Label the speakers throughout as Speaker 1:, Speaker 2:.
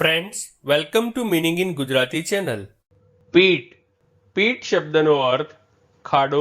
Speaker 1: Friends welcome to meaning in Gujarati channel pit pit શબ્દનો અર્થ ખાડો,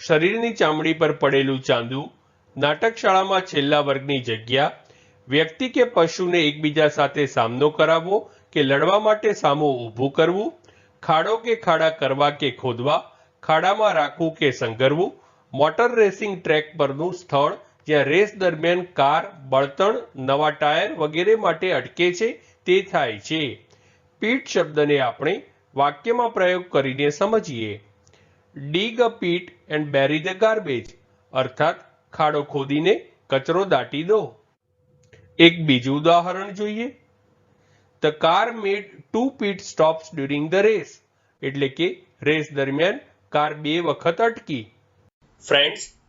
Speaker 1: શરીરની ચામડી પર પડેલું ચાંદુ, નાટકશાળામાં છેલ્લા વર્ગની જગ્યા, વ્યક્તિ કે પશુને એકબીજા સાથે સામનો કરાવવો કે લડવા માટે સામું ઊભું કરવું, ખાડો કે ખાડા કરવા કે ખોદવા, ખાડામાં રાખવું કે સંગરવું મોટર રેસિંગ ટ્રેક પરનું સ્થળ જ્યાં રેસ દરમિયાન કાર, બળતણ, નવા ટાયર વગેરે માટે અટકે છે, તે થાય છે. પીટ શબ્દને આપણે વાક્યમાં પ્રયોગ કરીને સમજીએ. Dig a pit and bury the garbage, અર્થાત ખાડો ખોદીને કચરો દાટી દો. એક બીજું ઉદાહરણ જોઈએ. The car made to pit stops during the race એટલે કે રેસ દરમિયાન કાર બે વખત અટકી. ફ્રેન્ડ્સ